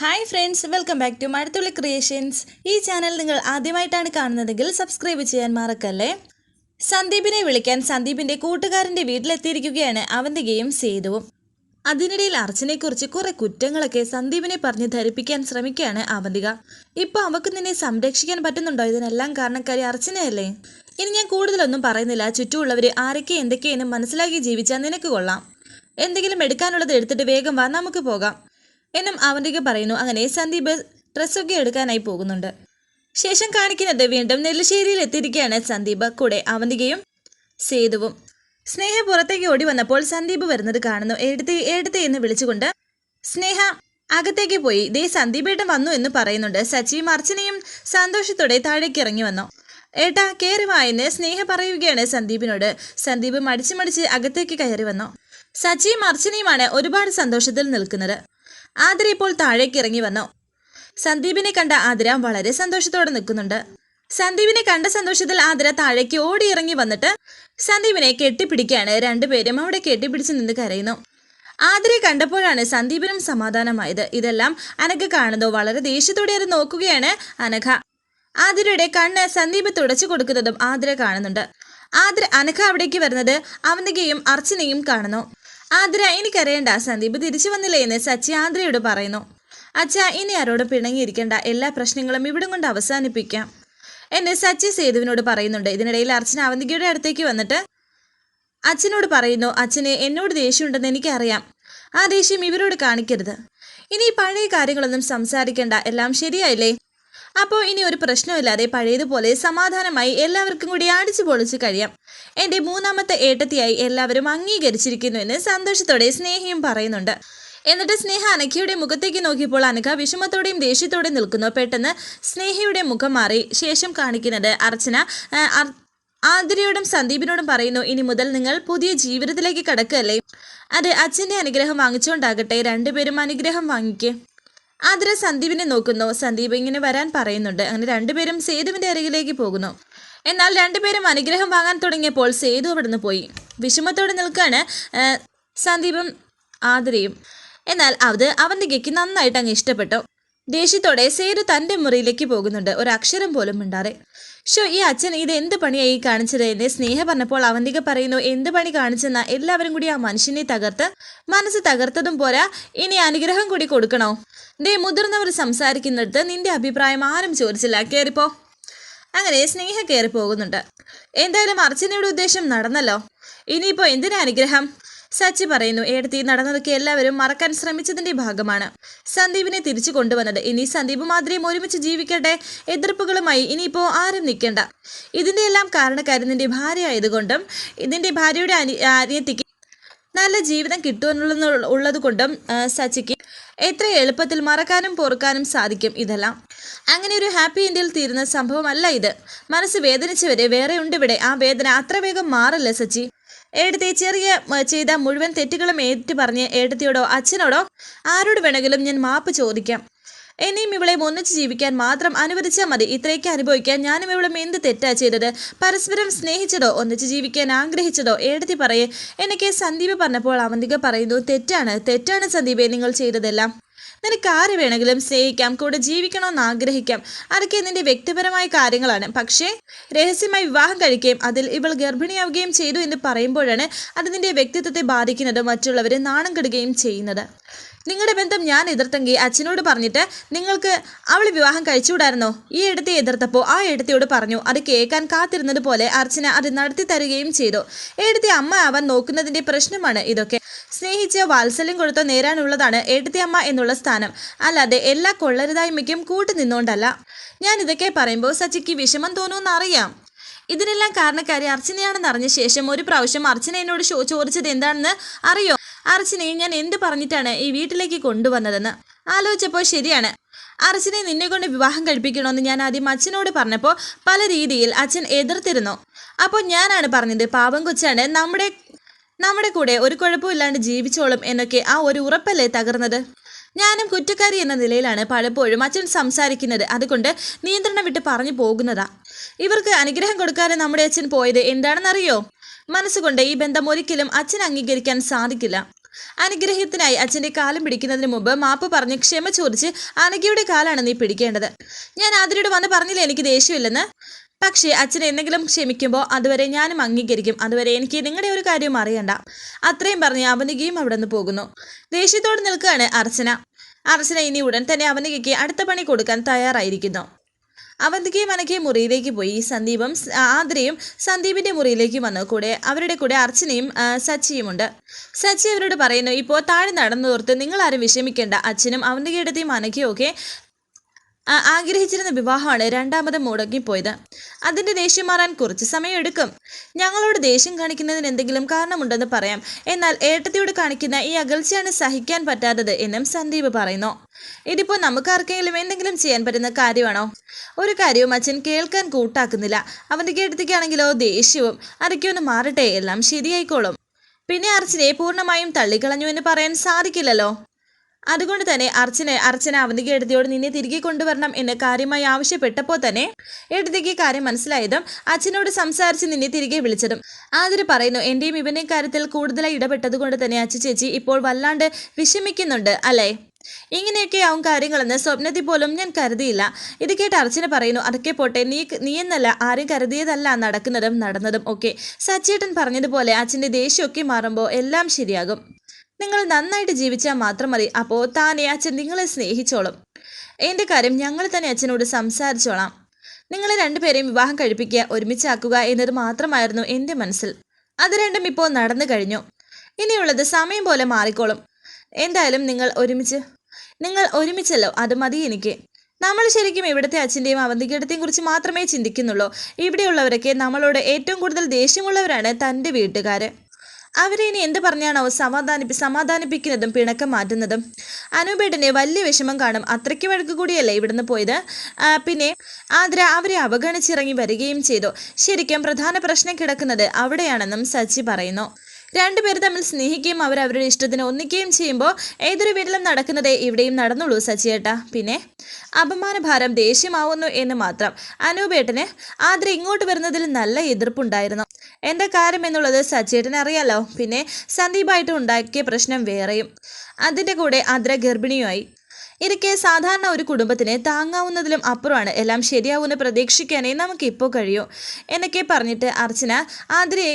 Hi friends welcome back to Mazhathulli creations ഈ channel നിങ്ങൾ ആദ്യമായിട്ടാണ് കാണുന്നതെങ്കിൽ സബ്സ്ക്രൈബ് ചെയ്യാൻ മറക്കല്ലേ? സന്ദീപിനെ വിളിക്കാൻ സന്ദീപിന്റെ കൂട്ടുകാരന്റെ വീട്ടിലെത്തിയിരിക്കുകയാണ്. അവന്തികയും സേതുവും അതിനിടയിൽ അർച്ചനെക്കുറിച്ച് കുറെ കുറ്റങ്ങളൊക്കെ സന്ദീപിനെ പറഞ്ഞ് ധരിപ്പിക്കാൻ ശ്രമിക്കുകയാണ് അവന്തിക. ഇപ്പൊ അവക്ക് നിന്നെ സംരക്ഷിക്കാൻ പറ്റുന്നുണ്ടോ? ഇതിനെല്ലാം കാരണക്കാരി അർച്ചനയല്ലേ? ഇനി ഞാൻ കൂടുതലൊന്നും പറയുന്നില്ല. ചുറ്റുമുള്ളവര് ആരൊക്കെ എന്തൊക്കെയെന്ന് മനസ്സിലാക്കി ജീവിച്ചാൽ നിനക്ക് കൊള്ളാം. എന്തെങ്കിലും എടുക്കാനുള്ളത് എടുത്തിട്ട് വേഗം വാ നമുക്ക് പോകാം. എന്നും അവന്തിക പറയുന്നു. അങ്ങനെ സന്ദീപ് ഡ്രസ്സൊക്കെ എടുക്കാനായി പോകുന്നുണ്ട്. ശേഷം കാണിക്കുന്നത് വീണ്ടും നെല്ലിശ്ശേരിയിൽ എത്തിയിരിക്കുകയാണ് സന്ദീപ്. കൂടെ അവന്തികയും സേതുവും. സ്നേഹ പുറത്തേക്ക് ഓടി വന്നപ്പോൾ സന്ദീപ് വരുന്നത് കാണുന്നു. എടുത്ത് എടുത്ത് എന്ന് വിളിച്ചുകൊണ്ട് സ്നേഹ അകത്തേക്ക് പോയി. ദേ സന്ദീപേട്ടൻ വന്നു എന്ന് പറയുന്നുണ്ട്. സച്ചിയും അർച്ചനയും സന്തോഷത്തോടെ താഴേക്ക് ഇറങ്ങി വന്നു. ഏട്ടാ കയറി വായെന്ന് സ്നേഹ പറയുകയാണ് സന്ദീപിനോട്. സന്ദീപ് മടിച്ച് മടിച്ച് അകത്തേക്ക് കയറി വന്നു. സച്ചിയും അർച്ചനയുമാണ് ഒരുപാട് സന്തോഷത്തിൽ നിൽക്കുന്നത്. ആതിര ഇപ്പോൾ താഴേക്ക് ഇറങ്ങി വന്നു. സന്ദീപിനെ കണ്ട ആതിര വളരെ സന്തോഷത്തോടെ നിൽക്കുന്നുണ്ട്. സന്ദീപിനെ കണ്ട സന്തോഷത്തിൽ ആതിര താഴേക്ക് ഓടി ഇറങ്ങി വന്നിട്ട് സന്ദീപിനെ കെട്ടിപ്പിടിക്കുകയാണ്. രണ്ടുപേരും അവിടെ കെട്ടിപ്പിടിച്ച് നിന്ന് കരയുന്നു. ആതിരയെ കണ്ടപ്പോഴാണ് സന്ദീപിനും സമാധാനമായത്. ഇതെല്ലാം അനഘ കാണുന്നു. വളരെ ദേഷ്യത്തോടെ അത് നോക്കുകയാണ് അനഘ. ആതിരയുടെ കണ്ണ് സന്ദീപ് തുടച്ചു കൊടുക്കുന്നതും ആതിര കാണുന്നുണ്ട്. ആതിര അനഘ അവിടേക്ക് വരുന്നത് അവന്തികയും അർച്ചനയും കാണുന്നു. ആതിര എനിക്കറിയണ്ട സന്ദീപ് തിരിച്ചു വന്നില്ലേ എന്ന് സച്ചി ആതിരയോട് പറയുന്നു. അച്ഛാ ഇനി ആരോട് പിണങ്ങിയിരിക്കേണ്ട. എല്ലാ പ്രശ്നങ്ങളും ഇവിടം കൊണ്ട് അവസാനിപ്പിക്കാം. എന്നെ സച്ചി സേതുവിനോട് പറയുന്നുണ്ട്. ഇതിനിടയിൽ അർച്ചന അവന്തികയുടെ അടുത്തേക്ക് വന്നിട്ട് അച്ഛനോട് പറയുന്നു അച്ഛന് എന്നോട് ദേഷ്യമുണ്ടെന്ന് എനിക്കറിയാം. ആ ദേഷ്യം ഇവരോട് കാണിക്കരുത്. ഇനി പഴയ കാര്യങ്ങളൊന്നും സംസാരിക്കേണ്ട. എല്ലാം ശരിയായില്ലേ? അപ്പോൾ ഇനി ഒരു പ്രശ്നമില്ലാതെ പഴയതുപോലെ സമാധാനമായി എല്ലാവർക്കും കൂടി അടിച്ചു പൊളിച്ച് കഴിയാം. എന്റെ മൂന്നാമത്തെ ഏട്ടത്തിയായി എല്ലാവരും അംഗീകരിച്ചിരിക്കുന്നു എന്ന് സന്തോഷത്തോടെ സ്നേഹയും പറയുന്നുണ്ട്. എന്നിട്ട് സ്നേഹ അനഘയുടെ മുഖത്തേക്ക് നോക്കിയപ്പോൾ അനഘ വിഷമത്തോടെയും ദേഷ്യത്തോടെയും നിൽക്കുന്നു. പെട്ടെന്ന് സ്നേഹയുടെ മുഖം മാറി. ശേഷം കാണിക്കുന്നത് അർച്ചന. ആതിരയോടും സന്ദീപിനോടും പറയുന്നു ഇനി മുതൽ നിങ്ങൾ പുതിയ ജീവിതത്തിലേക്ക് കടക്കുകയല്ലേ? അത് അച്ഛന്റെ അനുഗ്രഹം വാങ്ങിച്ചുകൊണ്ടാകട്ടെ രണ്ടുപേരും അനുഗ്രഹം വാങ്ങിക്കേ. ആതിര സന്ദീപിനെ നോക്കുന്നു. സന്ദീപ് ഇങ്ങനെ വരാൻ പറയുന്നുണ്ട്. അങ്ങനെ രണ്ടുപേരും സേതുവിന്റെ അരികിലേക്ക് പോകുന്നു. എന്നാൽ രണ്ടുപേരും അനുഗ്രഹം വാങ്ങാൻ തുടങ്ങിയപ്പോൾ സേതു അവിടുന്ന് പോയി. വിഷമത്തോടെ നിൽക്കുകയാണ് സന്ദീപും ആതിരയും. എന്നാൽ അത് അവന്തികയ്ക്ക് നന്നായിട്ട് അങ്ങ് ഇഷ്ടപ്പെട്ടു. ദേഷ്യത്തോടെ സേതു തന്റെ മുറിയിലേക്ക് പോകുന്നുണ്ട്. ഒരു അക്ഷരം പോലും മിണ്ടാറെ ഷോ ഈ അച്ഛൻ ഇത് എന്ത് പണിയായി കാണിച്ചത് എന്നെ സ്നേഹ പറഞ്ഞപ്പോൾ അവന്തിക പറയുന്നു എന്ത് പണി കാണിച്ചെന്ന? എല്ലാവരും കൂടി ആ മനുഷ്യനെ തകർത്ത് മനസ്സ് തകർത്തതും പോരാ. ഇനി അനുഗ്രഹം കൂടി കൊടുക്കണോ? ദേ മുതിർന്നവർ സംസാരിക്കുന്നിടത്ത് നിന്റെ അഭിപ്രായം ആരും ചോദിച്ചില്ല. കയറിപ്പോ അങ്ങനെ സ്നേഹ കയറി പോകുന്നുണ്ട് എന്തായാലും അർച്ചനയുടെ ഉദ്ദേശം നടന്നല്ലോ. ഇനിയിപ്പോ എന്തിനാ അനുഗ്രഹം? സച്ചി പറയുന്നു ഏടത്തി നടന്നതൊക്കെ എല്ലാവരും മറക്കാൻ ശ്രമിച്ചതിന്റെ ഭാഗമാണ്. സന്ദീപിനെ തിരിച്ചു കൊണ്ടുവന്നത്. ഇനി സന്ദീപ് മാതിരിയും ഒരുമിച്ച് ജീവിക്കട്ടെ. എതിർപ്പുകളുമായി ഇനിയിപ്പോ ആരും നിൽക്കേണ്ട. ഇതിന്റെ എല്ലാം കാരണക്കാരി നിന്റെ ഭാര്യ ആയതുകൊണ്ടും ഇതിന്റെ ഭാര്യയുടെ അനി അനിയത്തിക്ക് നല്ല ജീവിതം കിട്ടുമെന്നുള്ള ഉള്ളത് കൊണ്ടും സച്ചിക്ക് എത്ര എളുപ്പത്തിൽ മറക്കാനും പൊറുക്കാനും സാധിക്കും ഇതെല്ലാം. അങ്ങനെ ഒരു ഹാപ്പി എൻഡിൽ തീരുന്ന സംഭവമല്ല ഇത്. മനസ്സ് വേദനിച്ചവരെ വേറെ ഉണ്ട് ഇവിടെ. ആ വേദന അത്ര വേഗം മാറില്ല സച്ചി? ഏടത്തെ ചെറിയ ചെയ്ത മുഴുവൻ തെറ്റുകളും ഏറ്റു പറഞ്ഞ് ഏടത്തിയോടോ അച്ഛനോടോ ആരോട് വേണമെങ്കിലും ഞാൻ മാപ്പ് ചോദിക്കാം. ഇനിയും ഇവളെ ഒന്നിച്ച് ജീവിക്കാൻ മാത്രം അനുവദിച്ചാൽ മതി. ഇത്രയൊക്കെ അനുഭവിക്കാൻ ഞാനും ഇവളും എന്ത് തെറ്റാ ചെയ്തത്? പരസ്പരം സ്നേഹിച്ചതോ ഒന്നിച്ച് ജീവിക്കാൻ ആഗ്രഹിച്ചതോ? ഏടത്തി പറയേ എനിക്ക് സന്ദീപ് പറഞ്ഞപ്പോൾ അവന്തിക പറയുന്നു തെറ്റാണ് തെറ്റാണ് സന്ദീപെ നിങ്ങൾ ചെയ്തതെല്ലാം. നിനക്ക് ആര് വേണമെങ്കിലും സ്നേഹിക്കാം കൂടെ ജീവിക്കണമെന്ന് ആഗ്രഹിക്കാം. അതൊക്കെ നിന്റെ വ്യക്തിപരമായ കാര്യങ്ങളാണ്. പക്ഷേ രഹസ്യമായി വിവാഹം കഴിക്കുകയും അതിൽ ഇവൾ ഗർഭിണിയാവുകയും ചെയ്തു എന്ന് പറയുമ്പോഴാണ് അത് നിന്റെ വ്യക്തിത്വത്തെ ബാധിക്കുന്നത് മറ്റുള്ളവരെ നാണം കെടുകയും ചെയ്യുന്നത്. നിങ്ങളുടെ ബന്ധം ഞാൻ എതിർത്തെങ്കിൽ അച്ഛനോട് പറഞ്ഞിട്ട് നിങ്ങൾക്ക് അവൾ വിവാഹം കഴിച്ചുവിടായിരുന്നോ? ഈ ഇടത്തെ എതിർത്തപ്പോൾ ആ എടുത്തിയോട് പറഞ്ഞു അത് കേൾക്കാൻ കാത്തിരുന്നത് പോലെ അർച്ചന അത് നടത്തി തരികയും ചെയ്തു. എടുത്തി അമ്മ ആവാൻ നോക്കുന്നതിന്റെ പ്രശ്നമാണ് ഇതൊക്കെ. സ്നേഹിച്ച് വാത്സല്യം കൊടുത്തോ നേരാനുള്ളതാണ് എടുത്തി അമ്മ എന്നുള്ള സ്ഥാനം. അല്ലാതെ എല്ലാ കൊള്ളരുതായ്മയ്ക്കും കൂട്ടു നിന്നുകൊണ്ടല്ല ഞാൻ ഇതൊക്കെ പറയുമ്പോൾ സച്ചിക്ക് വിഷമം തോന്നുമെന്ന് അറിയാം. ഇതിനെല്ലാം കാരണക്കാരി അർച്ചനയാണെന്ന് അറിഞ്ഞ ശേഷം ഒരു പ്രാവശ്യം അർച്ചന എന്നോട് ചോദിച്ചത് എന്താണെന്ന് അറിയോ? അർച്ചനയെ ഞാൻ എന്ത് പറഞ്ഞിട്ടാണ് ഈ വീട്ടിലേക്ക് കൊണ്ടുവന്നതെന്ന്? ആലോചിച്ചപ്പോൾ ശരിയാണ്. അർച്ചനെ നിന്നെ കൊണ്ട് വിവാഹം കഴിപ്പിക്കണമെന്ന് ഞാൻ ആദ്യം അച്ഛനോട് പറഞ്ഞപ്പോൾ പല രീതിയിൽ അച്ഛൻ എതിർത്തിരുന്നു. അപ്പോൾ ഞാനാണ് പറഞ്ഞത് പാവം കൊച്ചാണ് നമ്മുടെ നമ്മുടെ കൂടെ ഒരു കുഴപ്പമില്ലാണ്ട് ജീവിച്ചോളും എന്നൊക്കെ ആ ഒരു ഉറപ്പല്ലേ തകർന്നത്? ഞാനും കുറ്റക്കാരി എന്ന നിലയിലാണ് പലപ്പോഴും അച്ഛൻ സംസാരിക്കുന്നത്. അതുകൊണ്ട് നിയന്ത്രണം വിട്ട് പറഞ്ഞു പോകുന്നതാ. ഇവർക്ക് അനുഗ്രഹം കൊടുക്കാതെ നമ്മുടെ അച്ഛൻ പോയത് എന്താണെന്നറിയോ? മനസ്സുകൊണ്ട് ഈ ബന്ധം ഒരിക്കലും അച്ഛൻ അംഗീകരിക്കാൻ സാധിക്കില്ല. അനുഗ്രഹത്തിനായി അച്ഛന്റെ കാലം പിടിക്കുന്നതിന് മുമ്പ് മാപ്പ് പറഞ്ഞ് ക്ഷമ ചോദിച്ച് അനഘയുടെ കാലാണ് നീ പിടിക്കേണ്ടത്. ഞാൻ ആതിരയോട് വന്ന് പറഞ്ഞില്ലേ എനിക്ക് ദേഷ്യമില്ലെന്ന്? പക്ഷേ അച്ഛൻ എന്തെങ്കിലും ക്ഷമിക്കുമ്പോൾ അതുവരെ ഞാനും അംഗീകരിക്കും. അതുവരെ എനിക്ക് നിങ്ങളുടെ ഒരു കാര്യവും അറിയണ്ട. അത്രയും പറഞ്ഞ് അവനികയും അവിടെ നിന്ന് പോകുന്നു. ദേഷ്യത്തോട് നിൽക്കുകയാണ് അർച്ചന. അർച്ചന ഇനി ഉടൻ തന്നെ അവനികയ്ക്ക് അടുത്ത പണി കൊടുക്കാൻ തയ്യാറായിരിക്കുന്നു. അവന്തികയും അനക്കയും മുറിയിലേക്ക് പോയി. സന്ദീപും ആദ്രയും സന്ദീപിന്റെ മുറിയിലേക്ക് വന്നു. കൂടെ അവരുടെ കൂടെ അർച്ചനയും സച്ചിയും സച്ചിയുമുണ്ട്. സച്ചി അവരോട് പറയുന്നു ഇപ്പോൾ താഴെ നടന്നു തോർത്ത് നിങ്ങളാരും വിഷമിക്കേണ്ട. അച്ഛനും അവന്തികയുടെയും അനക്കയും ഒക്കെ ആഗ്രഹിച്ചിരുന്ന വിവാഹമാണ് രണ്ടാമത് മുടങ്ങിപ്പോയത്. അതിന്റെ ദേഷ്യം മാറാൻ കുറച്ച് സമയമെടുക്കും. ഞങ്ങളോട് ദേഷ്യം കാണിക്കുന്നതിന് എന്തെങ്കിലും കാരണമുണ്ടെന്ന് പറയാം. എന്നാൽ ഏട്ടത്തിയോട് കാണിക്കുന്ന ഈ അകൽച്ചയാണ് സഹിക്കാൻ പറ്റാത്തത് എന്നും സന്ദീപ് പറയുന്നു. ഇതിപ്പോൾ നമുക്ക് ആർക്കെങ്കിലും എന്തെങ്കിലും ചെയ്യാൻ പറ്റുന്ന കാര്യമാണോ? ഒരു കാര്യവും അച്ഛൻ കേൾക്കാൻ കൂട്ടാക്കുന്നില്ല. അവന്റെ കേട്ടത്തേക്കാണെങ്കിലോ ദേഷ്യവും അതൊക്കെ ഒന്ന് മാറട്ടെ എല്ലാം ശരിയായിക്കോളും. പിന്നെ അർച്ചനെ പൂർണമായും തള്ളിക്കളഞ്ഞു എന്ന് പറയാൻ സാധിക്കില്ലല്ലോ. അതുകൊണ്ട് തന്നെ അർച്ചന അർച്ചന അവന്തിക എഴുതിയോട് നിന്നെ തിരികെ കൊണ്ടുവരണം എന്ന് കാര്യമായി ആവശ്യപ്പെട്ടപ്പോൾ തന്നെ എടുത്തിക്ക് കാര്യം മനസ്സിലായതും അച്ഛനോട് സംസാരിച്ച് നിന്നെ തിരികെ വിളിച്ചതും ആതിര് പറയുന്നു എന്റെയും ഇവന്റെയും കാര്യത്തിൽ കൂടുതലായി ഇടപെട്ടത് കൊണ്ട് തന്നെ അച്ഛ ചേച്ചി ഇപ്പോൾ വല്ലാണ്ട് വിഷമിക്കുന്നുണ്ട് അല്ലേ? ഇങ്ങനെയൊക്കെയാവും കാര്യങ്ങളെന്ന് സ്വപ്നത്തിൽ പോലും ഞാൻ കരുതിയില്ല ഇത് കേട്ട് അർച്ചന പറയുന്നു അതൊക്കെ പോട്ടെ നീ നീ എന്നല്ല ആരും കരുതിയതല്ല നടക്കുന്നതും നടന്നതും ഒക്കെ. സച്ചേട്ടൻ പറഞ്ഞതുപോലെ അച്ഛന്റെ ദേഷ്യമൊക്കെ മാറുമ്പോൾ എല്ലാം ശരിയാകും. നിങ്ങൾ നന്നായിട്ട് ജീവിച്ചാൽ മാത്രം മതി. അപ്പോൾ താനെ അച്ഛൻ നിങ്ങളെ സ്നേഹിച്ചോളും. എന്റെ കാര്യം ഞങ്ങൾ തന്നെ അച്ഛനോട് സംസാരിച്ചോളാം. നിങ്ങളെ രണ്ടുപേരെയും വിവാഹം കഴിപ്പിക്കുക ഒരുമിച്ചാക്കുക എന്നത് മാത്രമായിരുന്നു എന്റെ മനസ്സിൽ. അത് രണ്ടും ഇപ്പോൾ നടന്നു കഴിഞ്ഞു. ഇനിയുള്ളത് സമയം പോലെ മാറിക്കോളും. എന്തായാലും നിങ്ങൾ ഒരുമിച്ച് നിങ്ങൾ ഒരുമിച്ചല്ലോ അത് മതി എനിക്ക്. നമ്മൾ ശരിക്കും ഇവിടുത്തെ അച്ഛന്റെയും അവന്തികേടത്തെയും കുറിച്ച് മാത്രമേ ചിന്തിക്കുന്നുള്ളൂ. ഇവിടെയുള്ളവരൊക്കെ നമ്മളോട് ഏറ്റവും കൂടുതൽ ദേഷ്യമുള്ളവരാണ് തന്റെ വീട്ടുകാർ അവരെ ഇനി എന്ത് പറഞ്ഞാണോ സമാധാനിപ്പി സമാധാനിപ്പിക്കുന്നതും പിണക്കം മാറ്റുന്നതും? അനൂപേട്ടന് വലിയ വിഷമം കാണും. അത്രയ്ക്ക് വഴക്ക് കൂടിയല്ലേ ഇവിടുന്ന് പോയത്? പിന്നെ ആതിര അവരെ അവഗണിച്ചിറങ്ങി വരികയും ചെയ്തു. ശരിക്കും പ്രധാന പ്രശ്നം കിടക്കുന്നത് അവിടെയാണെന്നും സച്ചി പറയുന്നു. രണ്ടുപേർ തമ്മിൽ സ്നേഹിക്കുകയും അവർ അവരുടെ ഇഷ്ടത്തിന് ഒന്നിക്കുകയും ചെയ്യുമ്പോൾ ഏതൊരു വീട്ടിലും നടക്കുന്നതേ ഇവിടെയും നടന്നുള്ളൂ സച്ചിയേട്ടാ. പിന്നെ അപമാനഭാരം ദേഷ്യമാവുന്നു എന്ന് മാത്രം അനൂപേട്ടന് ആദ്ര ഇങ്ങോട്ട് വരുന്നതിൽ നല്ല എതിർപ്പുണ്ടായിരുന്നു. എന്താ കാര്യം എന്നുള്ളത് സച്ചിയേട്ടൻ അറിയാലോ. പിന്നെ സന്ദീപായിട്ട് ഉണ്ടാക്കിയ പ്രശ്നം വേറെയും. അതിന്റെ കൂടെ ആദ്ര ഗർഭിണിയുമായി. ഇരിക്കെ സാധാരണ ഒരു കുടുംബത്തിന് താങ്ങാവുന്നതിലും അപ്പുറമാണ് എല്ലാം ശരിയാവുമെന്ന് പ്രതീക്ഷിക്കാനേ നമുക്കിപ്പോൾ കഴിയൂ. എന്നൊക്കെ പറഞ്ഞിട്ട് അർച്ചന ആതിരയെ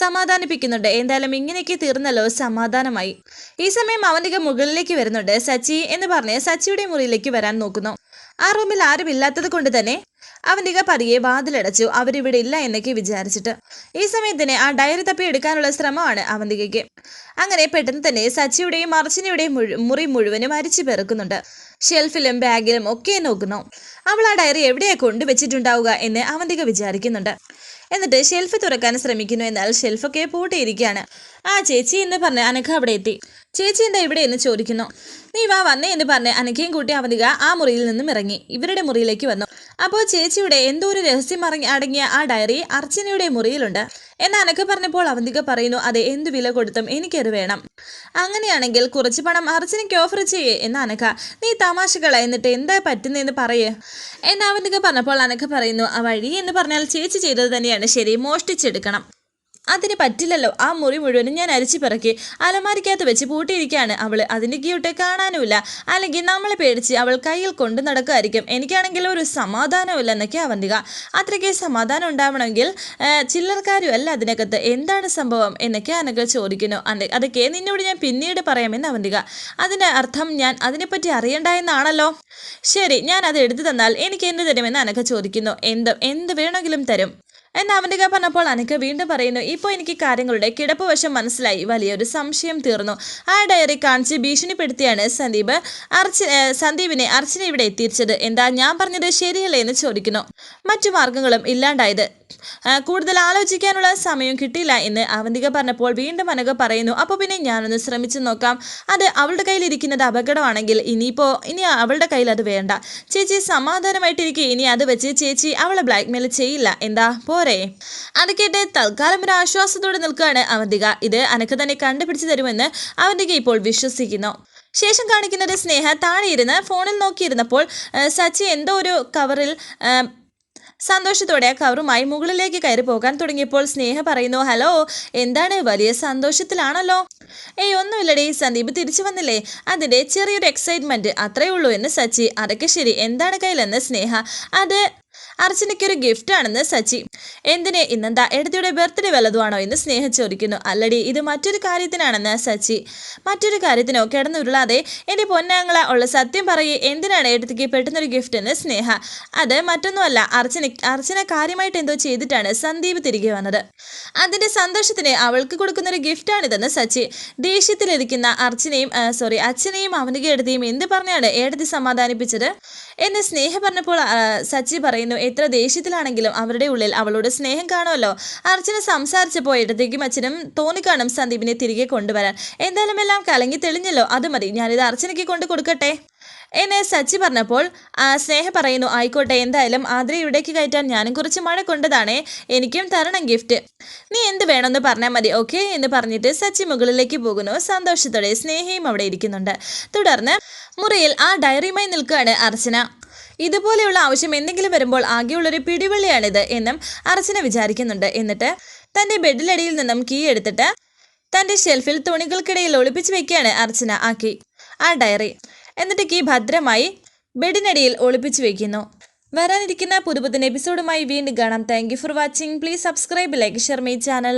സമാധാനിപ്പിക്കുന്നുണ്ട്. എന്തായാലും ഇങ്ങനെയൊക്കെ തീർന്നല്ലോ സമാധാനമായി. ഈ സമയം അവന്റെ മുകളിലേക്ക് വരുന്നുണ്ട്. സച്ചി എന്ന് പറഞ്ഞ് സച്ചിയുടെ മുറിയിലേക്ക് വരാൻ നോക്കുന്നു. ആ റൂമിൽ ആരും ഇല്ലാത്തത് കൊണ്ട് തന്നെ അവന്റെ പതിയെ വാതിലടച്ചു. അവരിവിടെ ഇല്ല എന്നൊക്കെ വിചാരിച്ചിട്ട്. ഈ സമയത്തിന് ആ ഡയറി തപ്പി എടുക്കാനുള്ള ശ്രമമാണ് അവന്തികയ്ക്ക് അങ്ങനെ പെട്ടെന്ന് തന്നെ സച്ചിയുടെയും അർച്ചനയുടെയും മുഴു മുറി മുഴുവനും അരിച്ചു പെറുക്കുന്നുണ്ട്. ഷെൽഫിലും ബാഗിലും ഒക്കെ നോക്കുന്നു. അവൾ ആ ഡയറി എവിടെയാണ് കൊണ്ടുവച്ചിട്ടുണ്ടാവുക എന്ന് അവന്തിക വിചാരിക്കുന്നുണ്ട്. എന്നിട്ട് ഷെൽഫ് തുറക്കാൻ ശ്രമിക്കുന്നു എന്നാൽ ഷെൽഫൊക്കെ പൂട്ടിയിരിക്കുകയാണ്. ആ ചേച്ചി എന്ന് പറഞ്ഞ് അനഘ അവിടെ എത്തി. ചേച്ചി എന്താ ഇവിടെ എന്ന് ചോദിക്കുന്നു. നീ വാ വന്നേ എന്ന് പറഞ്ഞ് അനഘയും കൂട്ടി അവനിക ആ മുറിയിൽ നിന്നും ഇറങ്ങി. ഇവരുടെ മുറിയിലേക്ക് വന്നു. അപ്പോൾ ചേച്ചിയുടെ എന്തോ ഒരു രഹസ്യം അടങ്ങിയ ആ ഡയറി അർച്ചനയുടെ മുറിയിലുണ്ട്. എന്ന് അനക്ക് പറഞ്ഞപ്പോൾ അവന്തിക പറയുന്നു അതെ എന്ത് വില കൊടുത്തും എനിക്കത് വേണം. അങ്ങനെയാണെങ്കിൽ കുറച്ച് പണം അർച്ചനയ്ക്ക് ഓഫർ ചെയ്യേ എന്ന് അനക്ക നീ തമാശകള എന്നിട്ട് എന്താ പറ്റുന്നതെന്ന് പറയേ. എന്ന് അവന്തിക പറഞ്ഞപ്പോൾ അനക്ക പറയുന്നു ആ വഴി എന്ന് പറഞ്ഞാൽ ചേച്ചി ചെയ്തത് തന്നെയാണ്. ശരി മോഷ്ടിച്ചെടുക്കണം. അതിന് പറ്റില്ലല്ലോ. ആ മുറി മുഴുവനും ഞാൻ അരിച്ചു പിറക്കി അലമാരിക്കകത്ത് വെച്ച് പൂട്ടിയിരിക്കുകയാണ്. അവൾ അതിന്റെ ഗിയൂട്ടെ കാണാനുമില്ല. അല്ലെങ്കിൽ നമ്മളെ പേടിച്ച് അവൾ കയ്യിൽ കൊണ്ട് നടക്കുമായിരിക്കും. എനിക്കാണെങ്കിൽ ഒരു സമാധാനമില്ല എന്നൊക്കെ അവന്തിക. അത്രയ്ക്ക് സമാധാനം ഉണ്ടാവണമെങ്കിൽ ചില്ലർക്കാരും അല്ല അതിനകത്ത്. എന്താണ് സംഭവം എന്നൊക്കെ അനക ചോദിക്കുന്നു. അതൊക്കെ നിന്നോട് ഞാൻ പിന്നീട് പറയാമെന്ന് അവന്തിക. അതിന്റെ അർത്ഥം ഞാൻ അതിനെപ്പറ്റി അറിയണ്ട എന്നാണല്ലോ. ശരി ഞാൻ അത് എടുത്തു തന്നാൽ എനിക്ക് എന്ത് തരുമെന്ന് അനക ചോദിക്കുന്നു. എന്ത് എന്ത് വേണമെങ്കിലും തരും. എന്ന് അവന്തിക പറഞ്ഞപ്പോൾ അനക്ക് വീണ്ടും പറയുന്നു ഇപ്പോൾ എനിക്ക് കാര്യങ്ങളുടെ കിടപ്പ് വശം മനസ്സിലായി. വലിയൊരു സംശയം തീർന്നു. ആ ഡയറി കാണിച്ച് ഭീഷണിപ്പെടുത്തിയാണ് സന്ദീപ് അർച്ച സന്ദീപിനെ അർച്ചന ഇവിടെ എത്തിച്ചത് എന്താ ഞാൻ പറഞ്ഞത് ശരിയല്ലേ എന്ന് ചോദിക്കുന്നു. മറ്റു മാർഗങ്ങളും ഇല്ലാണ്ടായത്. കൂടുതൽ ആലോചിക്കാനുള്ള സമയം കിട്ടിയില്ല എന്ന് അവന്തിക പറഞ്ഞപ്പോൾ വീണ്ടും അനക പറയുന്നു അപ്പോൾ പിന്നെ ഞാനൊന്ന് ശ്രമിച്ചു നോക്കാം. അത് അവളുടെ കയ്യിലിരിക്കുന്നത് അപകടമാണെങ്കിൽ ഇനിയിപ്പോൾ ഇനി അവളുടെ കയ്യിൽ അത് വേണ്ട. ചേച്ചി സമാധാനമായിട്ടിരിക്കെ ഇനി അത് വെച്ച് ചേച്ചി അവളെ ബ്ലാക്ക്മെയിൽ ചെയ്യില്ല. എന്താ പോരെ. അത് കേട്ട് തൽക്കാലം ഒരു ആശ്വാസത്തോടെ നിൽക്കുകയാണ് അവന്തിക. ഇത് അനക്ക് തന്നെ കണ്ടുപിടിച്ചു തരുമെന്ന് അവന്തിക ഇപ്പോൾ വിശ്വസിക്കുന്നു. ശേഷം കാണിക്കുന്നത് സ്നേഹ താഴെ ഇരുന്ന് ഫോണിൽ നോക്കിയിരുന്നപ്പോൾ സച്ചി എന്തോ ഒരു കവറിൽ സന്തോഷത്തോടെ ആ കവറുമായി മുകളിലേക്ക് കയറി പോകാൻ തുടങ്ങിയപ്പോൾ സ്നേഹ പറയുന്നു ഹലോ എന്താണ് വലിയ സന്തോഷത്തിലാണല്ലോ? ഏയ് ഒന്നുമില്ലടേ സന്ദീപ് തിരിച്ചു വന്നില്ലേ. അതിന്റെ ചെറിയൊരു എക്സൈറ്റ്മെന്റ് അത്രയേ ഉള്ളൂ എന്ന് സച്ചി. അതൊക്കെ ശരി. എന്താണ് കയ്യിലെന്ന് സ്നേഹ? അത് അർച്ചനയ്ക്കൊരു ഗിഫ്റ്റ് ആണെന്ന് സച്ചി. എന്തിനെ? ഇന്നെന്താ? എടത്തിയുടെ ബർത്ത്ഡേ വല്ലതുമാണോ എന്ന് സ്നേഹ ചോദിക്കുന്നു. അല്ലടി ഇത് മറ്റൊരു കാര്യത്തിനാണെന്ന് സച്ചി. മറ്റൊരു കാര്യത്തിനോ? കിടന്നുരുളാതെ എന്റെ പൊന്നാങ്ങള ഉള്ള സത്യം പറയേ. എന്തിനാണ് എടുത്തിക്ക് പെട്ടെന്നൊരു ഗിഫ്റ്റ് എന്ന് സ്നേഹ. അത് മറ്റൊന്നുമല്ല. അർച്ചന അർച്ചന കാര്യമായിട്ട് എന്തോ ചെയ്തിട്ടാണ് സന്ദീപ് തിരികെ വന്നത്. അതിന്റെ സന്തോഷത്തിന് അവൾക്ക് കൊടുക്കുന്നൊരു ഗിഫ്റ്റാണിതെന്ന് സച്ചി. ദേഷ്യത്തിലിരിക്കുന്ന അർച്ചനയും സോറി അച്ഛനെയും അവന്റെ എടുത്തിയും എന്ത് പറഞ്ഞാണ് ഏടത്തി സമാധാനിപ്പിച്ചത്? എന്ന് സ്നേഹ പറഞ്ഞപ്പോൾ സച്ചി പറയുന്നു എത്ര ദേഷ്യത്തിലാണെങ്കിലും അവരുടെ ഉള്ളിൽ അവളോട് സ്നേഹം കാണുമല്ലോ. അർച്ചന സംസാരിച്ചപ്പോൾ ഇടത്തേക്കും അച്ഛനും തോന്നിക്കാണും സന്ദീപിനെ തിരികെ കൊണ്ടുവരാൻ. എന്തായാലും എല്ലാം കലങ്ങി തെളിഞ്ഞല്ലോ. അത് മതി. ഞാനിത് അർച്ചനയ്ക്ക് കൊണ്ടു കൊടുക്കട്ടെ. എന്നെ സച്ചി പറഞ്ഞപ്പോൾ സ്നേഹ പറയുന്നു ആയിക്കോട്ടെ എന്തായാലും ആദ്രി ഇവിടേക്ക് കയറ്റാൻ ഞാനും കുറച്ച് മഴ കൊണ്ടതാണേ എനിക്കും തരണം ഗിഫ്റ്റ്. നീ എന്ത് വേണമെന്ന് പറഞ്ഞാൽ മതി ഓക്കെ? എന്ന് പറഞ്ഞിട്ട് സച്ചി മുകളിലേക്ക് പോകുന്നു. സന്തോഷത്തോടെ സ്നേഹയും അവിടെ ഇരിക്കുന്നുണ്ട്. തുടർന്ന് മുറിയിൽ ആ ഡയറിയുമായി നിൽക്കുകയാണ് അർച്ചന. ഇതുപോലെയുള്ള ആവശ്യം എന്തെങ്കിലും വരുമ്പോൾ ആകെയുള്ളൊരു പിടിവള്ളിയാണിത് എന്നും അർച്ചന വിചാരിക്കുന്നുണ്ട്. എന്നിട്ട് തന്റെ ബെഡിലടിയിൽ നിന്നും കീ എടുത്തിട്ട് തന്റെ ഷെൽഫിൽ തുണികൾക്കിടയിൽ ഒളിപ്പിച്ച് വെക്കുകയാണ് അർച്ചന ആ കീ ആ ഡയറി. എന്നിട്ട് കീ ഭദ്രമായി ബെഡിനടിയിൽ ഒളിപ്പിച്ചു വയ്ക്കുന്നു വരാനിരിക്കുന്ന പുതുപുത്തൻ എപ്പിസോഡുമായി വീണ്ടും കാണാം. Thank for watching please subscribe like share my channel